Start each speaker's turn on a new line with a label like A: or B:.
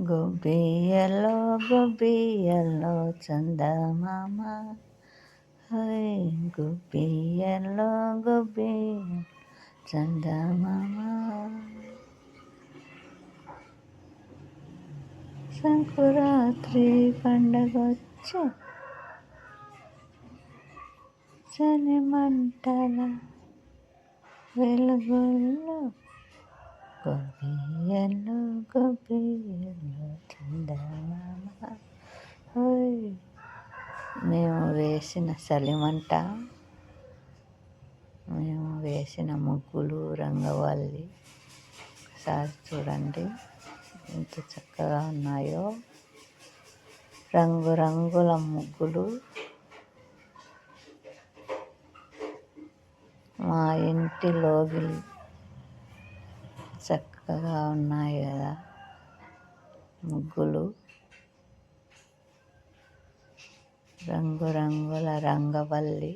A: గొబ్బియలో గొబ్బియలో చందమామ high గొబ్బియలో గొబ్బియ చందమామ సంకురాత్రి పండగ వచ్చే చని మంటల వెలుగుల్లో గొబ్బియలు గొబ్బియలు చందమామ ఓయ్ మేము. వేసిన చలిమంట మేము వేసిన ముగ్గులు రంగవల్లి. ఒకసారి చూడండి ఎంత చక్కగా ఉన్నాయో. రంగురంగుల ముగ్గులు. మా ఇంటి లోగిలి చక్కగా ఉన్నాయి కదా. ముగ్గులు. రంగురంగుల రంగవల్లి.